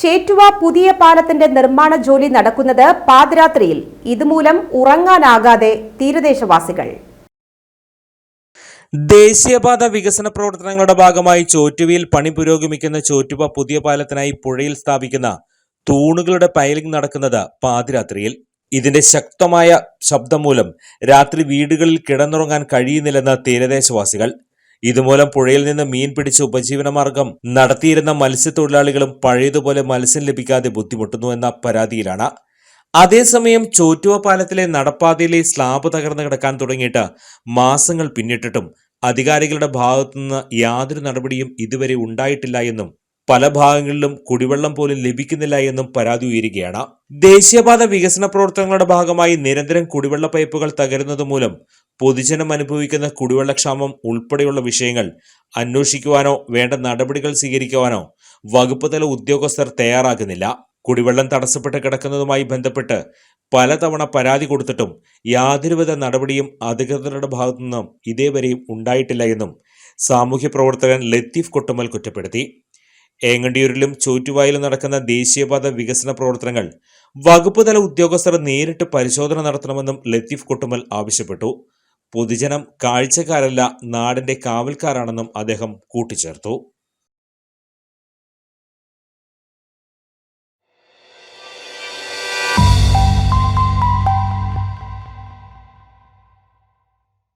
ചേറ്റുവ പുതിയ പാലത്തിന്റെ നിർമ്മാണ ജോലി നടക്കുന്നത് പാതിരാത്രിയിൽ. ഇതുമൂലം ഉറങ്ങാനാകാതെ തീരദേശവാസികൾ. ദേശീയപാത വികസന പ്രവർത്തനങ്ങളുടെ ഭാഗമായി ചോറ്റുവയിൽ പണി പുരോഗമിക്കുന്ന ചോറ്റുവ പുതിയ പാലത്തിനായി പുഴയിൽ സ്ഥാപിക്കുന്ന തൂണുകളുടെ പൈലിംഗ് നടക്കുന്നത് പാതിരാത്രിയിൽ. ഇതിന്റെ ശക്തമായ ശബ്ദം മൂലം രാത്രി വീടുകളിൽ കിടന്നുറങ്ങാൻ കഴിയുന്നില്ലെന്ന് തീരദേശവാസികൾ ഇതുമൂലം പുഴയിൽ നിന്ന് മീൻ പിടിച്ച് ഉപജീവനമാർഗം നടത്തിയിരുന്ന മത്സ്യത്തൊഴിലാളികളും പഴയതുപോലെ മത്സ്യം ലഭിക്കാതെ ബുദ്ധിമുട്ടുന്നു എന്ന പരാതിയിലാണ്. അതേസമയം ചോറ്റുവ പാലത്തിലെ നടപ്പാതയിലെ സ്ലാബ് തകർന്നു കിടക്കാൻ തുടങ്ങിയിട്ട് മാസങ്ങൾ പിന്നിട്ടിട്ടും അധികാരികളുടെ ഭാഗത്തുനിന്ന് യാതൊരു നടപടിയും ഇതുവരെ ഉണ്ടായിട്ടില്ല എന്നും പല ഭാഗങ്ങളിലും കുടിവെള്ളം പോലും ലഭിക്കുന്നില്ല എന്നും പരാതി ഉയരുകയാണ്. ദേശീയപാത വികസന പ്രവർത്തനങ്ങളുടെ ഭാഗമായി നിരന്തരം കുടിവെള്ള പൈപ്പുകൾ തകരുന്നത് മൂലം പൊതുജനം അനുഭവിക്കുന്ന കുടിവെള്ളക്ഷാമം ഉൾപ്പെടെയുള്ള വിഷയങ്ങൾ അന്വേഷിക്കുവാനോ വേണ്ട നടപടികൾ സ്വീകരിക്കുവാനോ വകുപ്പ് തല ഉദ്യോഗസ്ഥർ തയ്യാറാകുന്നില്ല. കുടിവെള്ളം തടസ്സപ്പെട്ട് കിടക്കുന്നതുമായി ബന്ധപ്പെട്ട് പലതവണ പരാതി കൊടുത്തിട്ടും യാതൊരുവിധ നടപടിയും അധികൃതരുടെ ഭാഗത്തുനിന്നും ഇതേവരെയും ഉണ്ടായിട്ടില്ല എന്നും സാമൂഹ്യ പ്രവർത്തകൻ ലത്തീഫ് കൊട്ടുമൽ കുറ്റപ്പെടുത്തി. ഏങ്ങണ്ടിയൂരിലും ചോറ്റുവായിലും നടക്കുന്ന ദേശീയപാത വികസന പ്രവർത്തനങ്ങൾ വകുപ്പ് തല ഉദ്യോഗസ്ഥർ നേരിട്ട് പരിശോധന നടത്തണമെന്നും ലത്തീഫ് കൊട്ടുമൽ ആവശ്യപ്പെട്ടു. പൊതുജനം കാഴ്ചക്കാരല്ല നാടിന്റെ കാവൽക്കാരാണെന്നും അദ്ദേഹം കൂട്ടിച്ചേർത്തു.